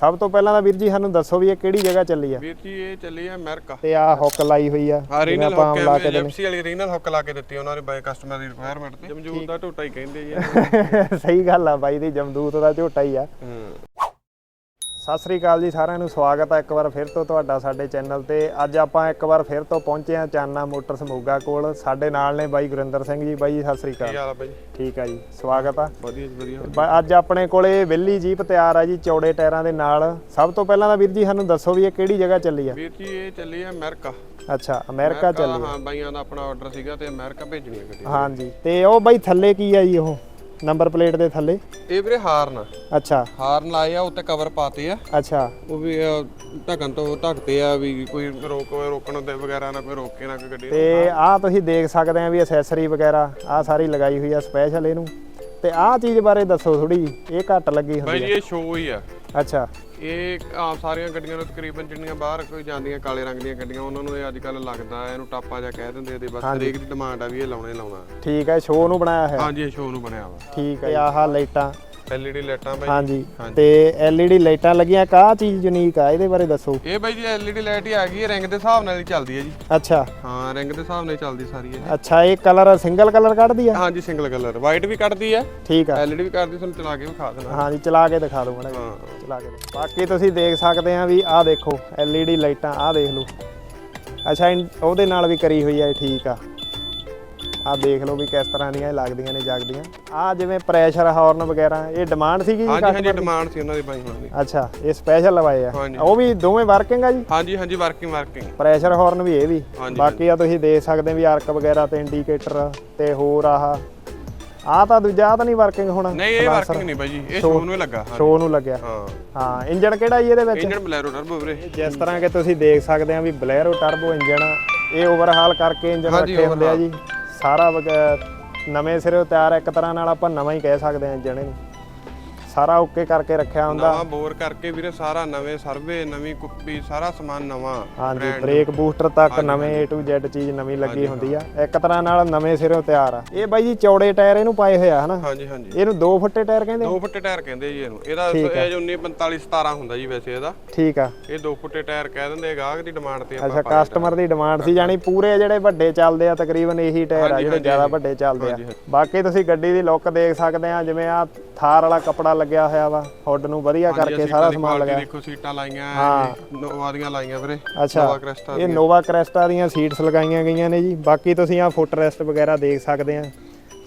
ਸਭ ਤੋਂ ਪਹਿਲਾਂ ਤਾਂ ਵੀਰ ਜੀ ਸਾਨੂੰ ਦੱਸੋ ਵੀ ਇਹ ਕਿਹੜੀ ਜਗ੍ਹਾ ਚੱਲੀ ਆ? ਵੀਰ ਜੀ ਇਹ ਚੱਲੀ ਆ ਅਮਰੀਕਾ। ਤੇ ਆ ਹੁੱਕ ਲਾਈ ਹੋਈ ਆ ਜਿਵੇਂ ਰੀਨਲ ਹੁੱਕ ਲਾ ਕੇ ਦਿੰਦੇ ਐਮਐਫਸੀ ਵਾਲੀ ਰੀਨਲ ਹੁੱਕ ਲਾ ਕੇ ਦਿੱਤੀ ਉਹਨਾਂ ਨੇ ਬਾਈ ਕਸਟਮਰ ਦੀ ਰਿਕੁਆਇਰਮੈਂਟ ਤੇ। ਜਮਜੂਦ ਦਾ ਝੋਟਾ ਹੀ ਕਹਿੰਦੇ ਜੀ ਇਹਨੂੰ। ਸਹੀ ਗੱਲ ਆ ਬਾਈ ਦੀ ਜਮਦੂਤ ਦਾ ਝੋਟਾ ਹੀ ਆ। ਹੂੰ। ਸਤਿ ਸ੍ਰੀ ਅਕਾਲ ਜੀ ਸਾਰਿਆਂ ਨੂੰ ਸਵਾਗਤ ਹੈ ਇੱਕ ਵਾਰ ਫਿਰ ਤੋਂ ਤੁਹਾਡਾ ਸਾਡੇ ਚੈਨਲ ਤੇ। ਅੱਜ ਆਪਾਂ ਇੱਕ ਵਾਰ ਫਿਰ ਤੋਂ ਪਹੁੰਚੇ ਹਾਂ ਚਾਨਾ ਮੋਟਰਸ ਮੋਗਾ ਕੋਲ। ਸਾਡੇ ਨਾਲ ਨੇ ਬਾਈ ਗੁਰਿੰਦਰ ਸਿੰਘ ਜੀ। ਬਾਈ ਜੀ ਸਤਿ ਸ੍ਰੀ ਕੀ ਅਕਾਲ ਹਾਲ ਆ ਬਾਈ? ਠੀਕ ਆ ਜੀ ਸਵਾਗਤ ਆ। ਵਧੀਆ ਜੀ ਵਧੀਆ। ਅੱਜ ਆਪਣੇ ਕੋਲੇ ਵਿੱਲੀ ਜੀਪ ਤਿਆਰ ਆ ਜੀ ਚੌੜੇ ਟਾਇਰਾਂ ਦੇ ਨਾਲ। ਸਭ ਤੋਂ ਪਹਿਲਾਂ ਤਾਂ ਵੀਰ ਜੀ ਸਾਨੂੰ ਦੱਸੋ ਵੀ ਇਹ ਕਿਹੜੀ ਜਗ੍ਹਾ ਚੱਲੀ ਆ? ਵੀਰ ਜੀ ਇਹ ਚੱਲੀ ਆ ਅਮਰੀਕਾ। ਅੱਛਾ ਅਮਰੀਕਾ ਚੱਲੀ ਆ। ਹਾਂ ਬਾਈਆਂ ਦਾ ਆਪਣਾ ਆਰਡਰ ਸੀਗਾ ਤੇ ਅਮਰੀਕਾ ਭੇਜਣੀ ਹੈ ਗੱਡੀ। ਹਾਂਜੀ ਤੇ ਉਹ ਬਾਈ ਥੱਲੇ ਕੀ ਆ ਜੀ ਉਹ? ਨੰਬਰ ਪਲੇਟ ਦੇ ਥੱਲੇ? ਇਹ ਵੀਰੇ ਹਾਰਨ ਅੱਛਾ। ਹਾਰਨ ਲਾਏ ਆ ਉੱਤੇ ਕਵਰ ਪਾਤੇ ਆ। ਅੱਛਾ। ਉਹ ਵੀ ਅਹ, ਢੱਕਣ ਤੋਂ ਢੱਕਦੇ ਆ ਵੀ ਕੋਈ ਰੋਕ ਰੋਕਣ ਦੇ ਵਗੈਰਾ ਨਾ ਕੋਈ ਰੋਕੇ ਨਾ ਕੋਈ ਗੱਡੀ ਤੇ ਆਹ ਤੁਸੀਂ ਦੇਖ ਸਕਦੇ ਆ ਵੀ ਐਸੈਸਰੀ ਵਗੈਰਾ ਆਹ ਸਾਰੀ ਲਗਾਈ ਹੋਈ ਆ ਸਪੈਸ਼ਲ ਇਹਨੂੰ। ਤੇ ਆਹ ਚੀਜ਼ ਬਾਰੇ ਦੱਸੋ ਥੋੜੀ ਇਹ ਘੱਟ ਲੱਗੀ ਬਾਈ ਹੁੰਦੀ ਜੀ ਇਹ ਸ਼ੋਅ ਹੀ ਆ ਆ। ਅੱਛਾ। ਇਹ ਆਮ ਸਾਰੀਆਂ ਗੱਡੀਆਂ ਨੂੰ ਤਕਰੀਬਨ ਜਿਹੜੀਆਂ ਬਾਹਰ ਕੋਈ ਜਾਂਦੀਆਂ ਕਾਲੇ ਰੰਗ ਦੀਆਂ ਗੱਡੀਆਂ ਉਹਨਾਂ ਨੂੰ ਇਹ ਅੱਜ ਕੱਲ ਲੱਗਦਾ ਇਹਨੂੰ ਟਾਪਾ ਜਿਹਾ ਕਹਿ ਦਿੰਦੇ ਇਹਦੇ ਬਸ ਹਰੇਕ ਦੀ ਡਿਮਾਂਡ ਆ ਵੀ ਇਹ ਲਾਉਣਾ ਲਾਉਣਾ। ਠੀਕ ਹੈ ਸ਼ੋਅ ਨੂੰ ਬਣਾਇਆ ਹੈ ਹਾਂਜੀ ਇਹ ਸ਼ੋਅ ਨੂੰ ਬਣਿਆ ਵਾ। ਠੀਕ ਹੈ ਆਹ ਲਾਈਟਾਂ ਐਲਈਡੀ ਲਾਈਟਾਂ ਬਾਈ। ਹਾਂਜੀ। ਤੇ LED ਲਾਈਟਾਂ ਲੱਗੀਆਂ ਕਾ ਚੀਜ਼ ਯੂਨੀਕ ਆ? ਇਹਦੇ ਬਾਰੇ ਦੱਸੋ। ਇਹ ਬਾਈ ਜੀ ਐਲਈਡੀ ਲਾਈਟ ਹੀ ਆ ਗਈ ਇਹ ਰਿੰਗ ਦੇ ਹਿਸਾਬ ਨਾਲ ਹੀ ਚੱਲਦੀ ਹੈ ਜੀ। ਅੱਛਾ। ਹਾਂ ਰਿੰਗ ਦੇ ਹਿਸਾਬ ਨਾਲ ਹੀ ਚੱਲਦੀ ਸਾਰੀ ਇਹ। ਅੱਛਾ ਇਹ ਕਲਰ ਸਿੰਗਲ ਕਲਰ ਕੱਢਦੀ ਆ? ਹਾਂਜੀ ਸਿੰਗਲ ਕਲਰ ਵਾਈਟ ਵੀ ਕੱਢਦੀ ਆ। ਠੀਕ ਆ। ਐਲਈਡੀ ਵੀ ਕੱਢਦੀ ਤੁਹਾਨੂੰ ਚਲਾ ਕੇ ਵਿਖਾ ਦੇਣਾ। ਹਾਂਜੀ ਚਲਾ ਕੇ ਦਿਖਾ ਦਿਓ ਮਾੜਾ ਜਿਹਾ। ਹਾਂ। ਚਲਾ ਕੇ। ਬਾਕੀ ਤੁਸੀਂ ਦੇਖ ਸਕਦੇ ਆ ਵੀ ਆਹ ਦੇਖੋ LED ਲਾਈਟਾਂ ਆਹ ਦੇਖ ਲਓ। ਅੱਛਾ ਉਹਦੇ ਨਾਲ ਵੀ ਕਰੀ ਹੋਈ ਆ ਠੀਕ ਆ। ਆਹ ਦੇਖ ਲਓ ਵੀ ਕਿਸ ਤਰ੍ਹਾਂ ਦੀਆਂ ਇਹ ਲੱਗਦੀਆਂ ਨੇ ਜਗਦੀਆਂ। ਆਹ ਜਿਵੇਂ ਪ੍ਰੈਸ਼ਰ ਹਾਰਨ ਵਗੈਰਾ ਇਹ ਡਿਮਾਂਡ ਸੀਗੀ ਜੀ ਹਾਂਜੀ ਹਾਂਜੀ customer ਦੀ? ਡਿਮਾਂਡ ਸੀ ਉਹਨਾਂ ਦੀ ਬਾਈ ਹੋਣਾ। ਦੀ ਅੱਛਾ ਇਹ ਸਪੈਸ਼ਲ ਲਵਾਏ ਆ। ਹਾਂਜੀ। ਉਹ ਵੀ ਦੋਵੇਂ ਵਰਕਿੰਗ ਆ ਜੀ? ਹਾਂਜੀ ਹਾਂਜੀ ਵਰਕਿੰਗ ਵਰਕਿੰਗ ਪ੍ਰੈਸ਼ਰ ਹਾਰਨ ਵੀ ਇਹ ਵੀ। ਹਾਂਜੀ, ਬਾਕੀ ਆ ਤੁਸੀਂ ਦੇਖ ਸਕਦੇ ਵੀ ਆਰਕ ਵਗੈਰਾ ਤੇ ਇੰਡੀਕੇਟਰ ਤੇ ਹੋਰ ਆਹ। ਆਹ ਤਾਂ ਦੂਜਾ ਆਹ ਤਾਂ ਨਹੀਂ ਵਰਕਿੰਗ ਹੋਣਾ। ਨਹੀਂ ਇਹ ਵਰਕਿੰਗ ਨਹੀਂ ਬਾਈ ਜੀ ਇਹ ਸ਼ੋਅ ਨੂੰ ਹੀ ਲੱਗਾ। ਸ਼ੋ ਨੂੰ ਲੱਗਿਆ। ਹਾਂ। ਹਾਂ ਇੰਜਨ ਕਿਹੜਾ ਜੀ ਇਹਦੇ ਵਿੱਚ? ਇੰਜਨ ਬਲੈਰੋ ਟਰਬੋ ਵੀਰੇ। ਜਿਸ ਤਰ੍ਹਾਂ ਕਿ ਤੁਸੀਂ ਦੇਖ ਸਕਦੇ ਆ ਵੀ ਬਲੈਰੋ ਟਰਬੋ ਇੰਜਨ ਇਹ ਓਵਰਹਾਲ ਕਰਕੇ ਹਾਂਜੀ, ਰੱਖੇ ਹੁੰਦੇ ਆ ਜੀ। ਸਾਰਾ ਵਗ- ਨਵੇਂ ਸਿਰੇ ਤਿਆਰ ਇੱਕ ਤਰ੍ਹਾਂ ਨਾਲ ਆਪਾਂ ਨਵਾਂ ਹੀ ਕਹਿ ਸਕਦੇ ਹਾਂ ਇੰਜਨ ਇਹਨੂੰ ਸਾਰਾ ਓਕੇ ਕਰਕੇ ਰੱਖਿਆ ਹੁੰਦਾ। ਨਵਾਂ ਬੋਰ ਕਰਕੇ ਵੀਰੇ ਸਾਰਾ ਨਵੇਂ ਸਰਵੇ ਨਵੀਂ ਕੁੱਪੀ ਸਾਰਾ ਸਮਾਨ ਨਵਾਂ। ਹਾਂਜੀ ਬ੍ਰੇਕ ਬੂਸਟਰ ਤੱਕ ਨਵੇਂ A to Z ਚੀਜ਼ ਨਵੀਂ ਲੱਗੀ ਹੁੰਦੀ ਆ। ਇੱਕ ਤਰ੍ਹਾਂ ਨਾਲ ਨਵੇਂ ਸਿਰੋਂ ਤਿਆਰ ਆ। ਇਹ ਬਾਈ ਜੀ ਚੌੜੇ ਟਾਇਰ ਇਹਨੂੰ ਪਾਏ ਹੋਇਆ ਹਨਾ? ਹਾਂਜੀ ਹਾਂਜੀ। ਇਹਨੂੰ 2 ਫੁੱਟੇ ਟਾਇਰ ਕਹਿੰਦੇ? ਦੋ ਫੁੱਟੇ ਟਾਇਰ ਕਹਿੰਦੇ ਜੀ ਇਹਨੂੰ। ਇਹਦਾ ਇਹ 19 45 17 ਹੁੰਦਾ ਜੀ ਵੈਸੇ ਇਹਦਾ। ਠੀਕ ਆ। ਇਹ ਦੋ ਫੁੱਟੇ ਟਾਇਰ ਕਹਿ ਦਿੰਦੇ ਗਾਹਕ ਦੀ ਡਿਮਾਂਡ ਤੇ ਅੱਛਾ ਕਸਟਮਰ ਦੀ ਡਿਮਾਂਡ ਸੀ ਜਾਨੀ ਪੂਰੇ ਜਿਹੜੇ ਵੱਡੇ ਚੱਲਦੇ ਆ ਤਕਰੀਬਨ ਇਹੀ ਟਾਇਰ ਆ ਜਿਹੜੇ ਜ਼ਿਆਦਾ ਵੱਡੇ ਚੱਲਦੇ ਆ। ਬਾਕੀ ਤੁਸੀਂ ਗੱਡੀ ਦੀ ਲੁੱਕ ਦੇਖ ਸਕਦੇ ਆ ਜਿਵੇਂ ਆ ਥਾਰ ਵਾਲਾ ਕੱਪੜਾ ਲੱਗਿਆ ਹੋਇਆ ਵਾ ਹੁੱਡ ਨੂੰ ਵਧੀਆ ਕਰਕੇ ਸਾਰਾ ਸਮਾਨ ਲਗਾਇਆ। ਦੇਖੋ ਸੀਟਾਂ ਲਾਈਆਂ ਨੋਵਾ ਦੀਆਂ ਲਾਈਆਂ ਵੀਰੇ ਅੱਛਾ ਨੋਵਾ ਕ੍ਰੈਸਟਾ ਇਹ ਨੋਵਾ ਕ੍ਰੈਸਟਾ ਦੀਆਂ ਸੀਟਸ ਲਗਾਈਆਂ ਗਈਆਂ ਨੇ ਜੀ ਬਾਕੀ ਤੁਸੀਂ ਆ ਫੁੱਟ ਰੈਸਟ ਵਗੈਰਾ ਦੇਖ ਸਕਦੇ ਆ।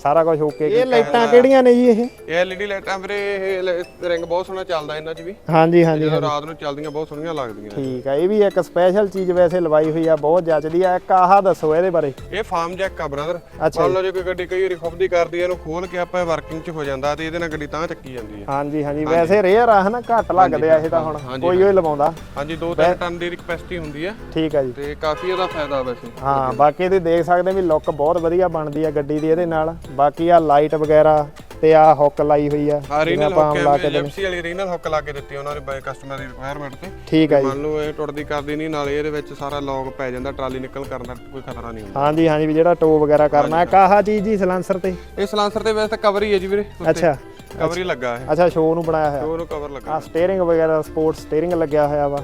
ਸਾਰਾ ਕੁਝ ਓਕੇ ਇਹ ਲਾਈਟਾਂ ਕਿਹੜੀਆਂ ਨੇ ਜੀ ਇਹ? ਇਹ ਐਲਈਡੀ ਲਾਈਟਾਂ ਵੀਰੇ ਇਹ ਰਿੰਗ ਬਹੁਤ ਸੋਹਣਾ ਚੱਲਦਾ ਇਹਨਾਂ 'ਚ ਵੀ। ਹਾਂਜੀ ਹਾਂਜੀ ਜਦੋਂ ਰਾਤ ਨੂੰ ਚੱਲਦੀਆਂ ਬਹੁਤ ਸੋਹਣੀਆਂ ਲੱਗਦੀਆਂ। ਠੀਕ ਆ ਇਹ ਵੀ ਇੱਕ ਸਪੈਸ਼ਲ ਚੀਜ਼ ਵੈਸੇ ਲਵਾਈ ਹੋਈ ਆ ਬਹੁਤ ਜੱਚਦੀ ਆ। ਇੱਕ ਆਹ ਦੱਸੋ ਇਹਦੇ ਬਾਰੇ। ਇਹ ਫਾਰਮ ਜੈਕ ਆ ਬ੍ਰਦਰ ਮੰਨ ਲਓ ਜੇ ਕੋਈ ਗੱਡੀ ਕਈ ਵਾਰੀ ਖੁੱਬਦੀ ਕਰਦੀ ਹੈ ਇਹਨੂੰ ਖੋਲ ਕੇ ਆਪਾਂ ਵਰਕਿੰਗ 'ਚ ਹੋ ਜਾਂਦਾ ਤੇ ਇਹਦੇ ਨਾਲ ਗੱਡੀ ਤਾਂ ਚੱਕੀ ਜਾਂਦੀ ਹੈ ਹਾਂਜੀ ਹਾਂਜੀ ਵੈਸੇ ਰੇਅਰ ਆ ਹਨਾ? ਘੱਟ ਲੱਗਦੇ ਆ ਇਹ ਤਾਂ ਹੁਣ। ਕੋਈ ਹੋਈ ਲਵਾਉਂਦਾ। ਹਾਂਜੀ 2-3 ਟਨ ਦੀ ਕਪੈਸਿਟੀ ਹੁੰਦੀ ਹੈ ਠੀਕ ਆ ਜੀ। ਤੇ ਕਾਫੀ ਇਹਦਾ ਫਾਇਦਾ ਵੈਸੇ। ਹਾਂ ਬਾਕੀ ਤੁਸੀਂ ਦੇਖ ਸਕਦੇ ਵੀ ਲੁੱਕ ਬਹੁਤ ਵਧੀਆ ਬਣਦੀ ਆ ਗੱਡੀ ਦੀ ਇਹਦੇ ਨਾਲ। ਬਾਕੀ ਆ ਲਾਈਟ ਵਗੈਰਾ ਤੇ ਆ ਹੁੱਕ ਲਾਈ ਹੋਈ ਆ ਜਿਵੇਂ ਰੀਨਲ ਆਪਾਂ ਹੁੱਕ ਆਮ ਲਾ ਕੇ ਦਿੰਦੇ ਐਮਸੀ ਵਾਲੀ ਰੀਨਲ ਹੁੱਕ ਲਾ ਕੇ ਦਿੱਤੀ ਉਹਨਾਂ ਨੇ ਬਾਈ ਕਸਟਮਰ ਦੀ ਰਿਕੁਆਇਰਮੈਂਟ ਤੇ। ਠੀਕ ਆ ਜੀ। ਮੰਨ ਲਓ ਇਹ ਟੁੱਟਦੀ ਕਰਦੀ ਨਹੀਂ ਨਾਲੇ ਇਹਦੇ ਵਿੱਚ ਸਾਰਾ ਲੌਗ ਪੈ ਜਾਂਦਾ ਟਰਾਲੀ ਨਿਕਲ ਕਰਨ ਦਾ ਕੋਈ ਖਤਰਾ ਨਹੀਂ ਹੁੰਦਾ। ਹਾਂਜੀ ਹਾਂਜੀ ਵੀ ਜਿਹੜਾ ਟੋ ਵਗੈਰਾ ਕਰਨਾ ਇੱਕ ਆਹ ਚੀਜ਼ ਜੀ ਸਲਾਂਸਰ ਤੇ। ਇਹ ਸਲਾਂਸਰ ਤੇ ਵੈਸੇ ਤਾਂ ਕਵਰ ਹੀ ਹੈ ਜੀ ਵੀਰੇ ਅੱਛਾ। ਕਵਰ ਹੀ ਲੱਗਾ ਹੈ ਅੱਛਾ ਸ਼ੋ ਨੂੰ ਬਣਾਇਆ ਹੋਇਆ। ਉਹਨੂੰ ਕਵਰ ਲੱਗਾ। ਆ ਸਟੀਅਰਿੰਗ ਵਗੈਰਾ ਸਪੋਰਟ ਸਟੀਅਰਿੰਗ ਲੱਗਿਆ ਹੋਇਆ ਵਾ।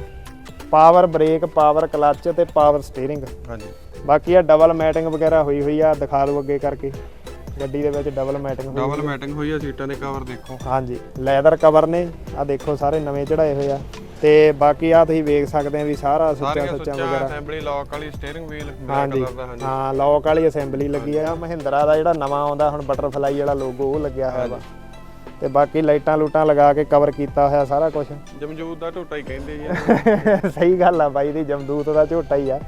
ਪਾਵਰ ਬ੍ਰੇਕ ਪਾਵਰ ਕਲੱਚ ਤੇ ਪਾਵਰ ਸਟੀਅਰਿੰਗ ਹਾਂਜੀ। ਬਾਕੀ ਆ ਡਬਲ ਮੈਟਿੰਗ ਵਗੈਰਾ ਹੋਈ ਹੋਈ ਆ ਦਿਖਾ ਦਿਓ ਅੱਗੇ ਕਰਕੇ। ਗੱਡੀ ਦੇ ਵਿੱਚ ਡਬਲ ਮੈਟਿੰਗ ਹੋਈ ਡਬਲ ਮੈਟਿੰਗ ਹੋਈ ਆ ਸੀਟਾਂ ਦੇ ਕਵਰ ਦੇਖੋ। ਹਾਂਜੀ ਲੈਦਰ ਕਵਰ ਨੇ ਆ ਦੇਖੋ ਸਾਰੇ ਨਵੇਂ ਚੜਾਏ ਹੋਏ ਆ। ਤੇ ਬਾਕੀ ਆ ਤੁਸੀਂ ਵੇਖ ਸਕਦੇ ਆ ਵੀ ਸਾਰਾ ਸੁੱਚਾ ਸਾਰੀਆਂ ਸੁੱਚਾ ਵਗੈਰਾ। ਅਸੈਂਬਲੀ ਲੌਕ ਵਾਲੀ ਸਟੀਅਰਿੰਗ ਵੀਲ ਹਾਂਜੀ ਹਾਂ ਲੌਕ ਵਾਲੀ ਅਸੈਂਬਲੀ ਲੱਗੀ ਆ। ਮਹਿੰਦਰਾ ਦਾ ਜਿਹੜਾ ਨਵਾਂ ਆਉਂਦਾ ਹੁਣ ਬਟਰਫਲਾਈ ਵਾਲਾ ਲੋਗੋ ਉਹ ਲੱਗਿਆ ਹੋਇਆ ਵਾ। ਤੇ ਬਾਕੀ ਲਾਈਟਾਂ ਲੂਟਾਂ ਲਗਾ ਕੇ ਕਵਰ ਕੀਤਾ ਹੋਇਆ ਸਾਰਾ ਕੁਝ ਜਮਜੂਦ ਦਾ ਝੋਟਾ ਹੀ ਕਹਿੰਦੇ ਜੀ। ਸਹੀ ਗੱਲ ਆ ਬਾਈ ਦੀ ਜਮਦੂਤ ਦਾ ਝੋਟਾ ਹੀ ਆ।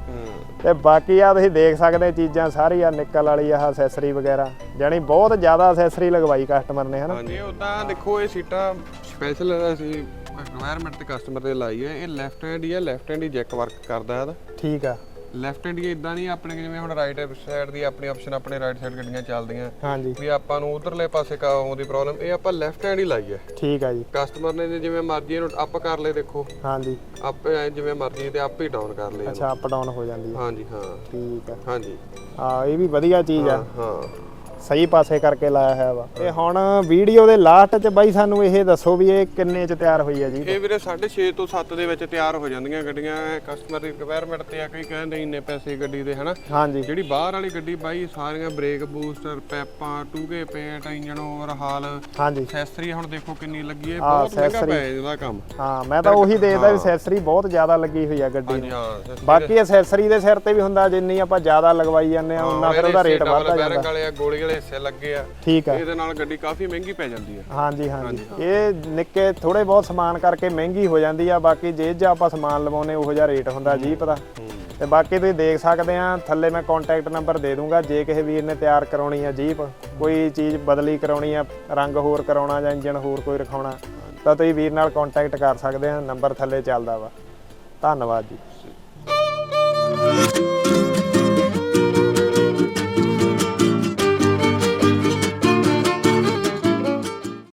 ਤੇ ਬਾਕੀ ਆ ਤੁਸੀਂ ਦੇਖ ਸਕਦੇ ਚੀਜ਼ਾਂ ਸਾਰੀ ਆ ਨਿਕਲ ਵਾਲੀ ਆ ਅਸੈਸਰੀ ਵਗੈਰਾ। ਜਾਨੀ ਬਹੁਤ ਜ਼ਿਆਦਾ ਅਸੈਸਰੀ ਲਗਵਾਈ ਕਸਟਮਰ ਨੇ ਹਨਾ? ਹਾਂਜੀ ਉਦਾਂ ਦੇਖੋ ਇਹ ਸੀਟਾਂ ਸਪੈਸ਼ਲ ਅਸੀਂ ਰਿਕੁਆਇਰਮੈਂਟ ਤੇ ਕਸਟਮਰ ਦੇ ਲਾਈ ਹੈ ਇਹ ਲੈਫਟ ਹੈਂਡ ਹੀ ਹੈ ਲੈਫਟ ਹੈਂਡ ਹੀ ਜੈਕ ਵਰਕ ਕਰਦਾ ਇਹਦਾ। ਠੀਕ ਆ। ਲੈਫਟ ਹੈਂਡ ਹੀ ਇਦਾਂ ਨਹੀਂ ਆਪਣੇ ਜਿਵੇਂ ਹੁਣ ਰਾਈਟ ਸਾਈਡ ਦੀ ਆਪਣੀ ਆਪਸ਼ਨ ਆਪਣੇ ਰਾਈਟ ਸਾਈਡ ਗੱਡੀਆਂ ਚੱਲਦੀਆਂ। ਹਾਂਜੀ। ਵੀ ਆਪਾਂ ਨੂੰ ਉਧਰਲੇ ਪਾਸੇ ਕਾ ਆਉਂਦੀ ਪ੍ਰੋਬਲਮ ਇਹ ਆਪਾਂ ਲੈਫਟ ਹੈਂਡ ਹੀ ਲਾਈ ਹੈ ਠੀਕ ਆ ਜੀ। ਕਸਟਮਰ ਨੇ ਜਿਵੇਂ ਮਰਜ਼ੀ ਇਹਨੂੰ ਅਪ ਕਰ ਲਏ ਦੇਖੋ। ਹਾਂਜੀ। ਆਪੇ ਐਂ ਜਿਵੇਂ ਮਰਜ਼ੀ ਤੇ ਆਪੇ ਡਾਊਨ ਕਰ ਲਏ। ਅੱਛਾ ਅਪ ਡਾਊਨ ਹੋ ਜਾਂਦੀ ਆ। ਹਾਂਜੀ ਹਾਂ। ਠੀਕ ਆ। ਹਾਂਜੀ। ਹਾਂ ਇਹ ਵੀ ਵਧੀਆ ਚੀਜ਼ ਆ। ਹਾਂ। ਸਹੀ ਪਾਸੇ ਕਰਕੇ ਲਾਇਆ ਹੋਇਆ ਵਾ। ਤੇ ਹੁਣ ਵੀਡੀਓ ਦੇ ਲਾਸਟ 'ਚ ਬਾਈ ਸਾਨੂੰ ਇਹ ਦੱਸੋ ਵੀ ਇਹ ਕਿੰਨੇ 'ਚ ਤਿਆਰ ਹੋਈ ਹੈ ਜੀ? ਇਹ ਵੀਰੇ 6.5 ਤੋਂ 7 ਦੇ ਵਿੱਚ ਤਿਆਰ ਹੋ ਜਾਂਦੀਆਂ ਗੱਡੀਆਂ। ਕਸਟਮਰ ਦੀ ਰਿਕੁਆਇਰਮੈਂਟ ਤੇ ਆ ਕਈ ਕਹਿੰਦੇ ਇੰਨੇ ਪੈਸੇ ਗੱਡੀ ਦੇ ਹਨਾ? ਹਾਂਜੀ। ਜਿਹੜੀ ਬਾਹਰ ਵਾਲੀ ਗੱਡੀ ਬਾਈ ਸਾਰੀਆਂ ਬ੍ਰੇਕ ਬੂਸਟਰ ਪੈਪਾਂ ਟੂਗੇ ਪੇਂਟ ਇੰਜਨ ਓਵਰਹਾਲ ਹਾਂਜੀ। ਐਕਸੈਸਰੀ ਹੁਣ ਦੇਖੋ ਕਿੰਨੀ ਲੱਗੀ ਹੈ। ਬਹੁਤ ਮਹਿੰਗਾ। ਪਿਆ ਇਹਦਾ ਕੰਮ। ਹਾਂ ਮੈਂ ਤਾਂ ਉਹੀ ਦੇਖਦਾ ਵੀ ਅਸੈਸਰੀ ਬਹੁਤ ਜ਼ਿਆਦਾ ਲੱਗੀ ਹੋਈ ਆ ਗੱਡੀ ਨੂੰ। ਬਾਕੀ ਅਸੈਸਰੀ ਦੇ ਸਿਰ ਤੇ ਵੀ ਹੁੰਦਾ ਜਿੰਨੀ ਆਪਾਂ ਜ਼ਿਆਦਾ ਲਗਵਾਈ ਜਾਂਦੇ ਆ ਉਹਨਾਂ ਫਿਰ ਉਹਦਾ ਰੇਟ ਵੱਧਦਾ ਜਾਂਦਾ। ਵਾਲੇ ਹਿੱਸੇ ਲੱਗੇ ਆ। ਠੀਕ ਆ। ਇਹਦੇ ਨਾਲ ਗੱਡੀ ਕਾਫੀ ਮਹਿੰਗੀ ਪੈ ਜਾਂਦੀ ਆ। ਹਾਂਜੀ ਹਾਂਜੀ। ਇਹ ਨਿੱਕੇ ਥੋੜੇ ਬਹੁਤ ਸਮਾਨ ਕਰਕੇ ਮਹਿੰਗੀ ਹੋ ਜਾਂਦੀ ਆ ਬਾਕੀ ਜੇ ਜੇ ਆਪਾਂ ਸਮਾਨ ਲਵਾਉਨੇ ਉਹੋ ਜਿਹਾ ਰੇਟ ਹੁੰਦਾ ਜੀਪ ਦਾ। ਤੇ ਬਾਕੀ ਤੁਸੀਂ ਦੇਖ ਸਕਦੇ ਆ ਥੱਲੇ ਮੈਂ ਕੰਟੈਕਟ ਨੰਬਰ ਦੇ ਦੂੰਗਾ ਜੇ ਕਿਸੇ ਵੀਰ ਨੇ ਤਿਆਰ ਕਰਾਉਣੀ ਆ ਜੀਪ ਕੋਈ ਚੀਜ਼ ਬਦਲੀ ਕਰਾਉਣੀ ਆ ਰੰਗ ਹੋਰ ਕਰਾਉਣਾ ਜਾਂ ਇੰਜਨ ਹੋਰ ਕੋਈ ਰਖਾਉਣਾ ਤਾਂ ਤੁਸੀਂ ਵੀਰ ਨਾਲ ਕੰਟੈਕਟ ਕਰ ਸਕਦੇ ਆ ਨੰਬਰ ਥੱਲੇ ਚੱਲਦਾ ਵਾ। ਧੰਨਵਾਦ ਜੀ।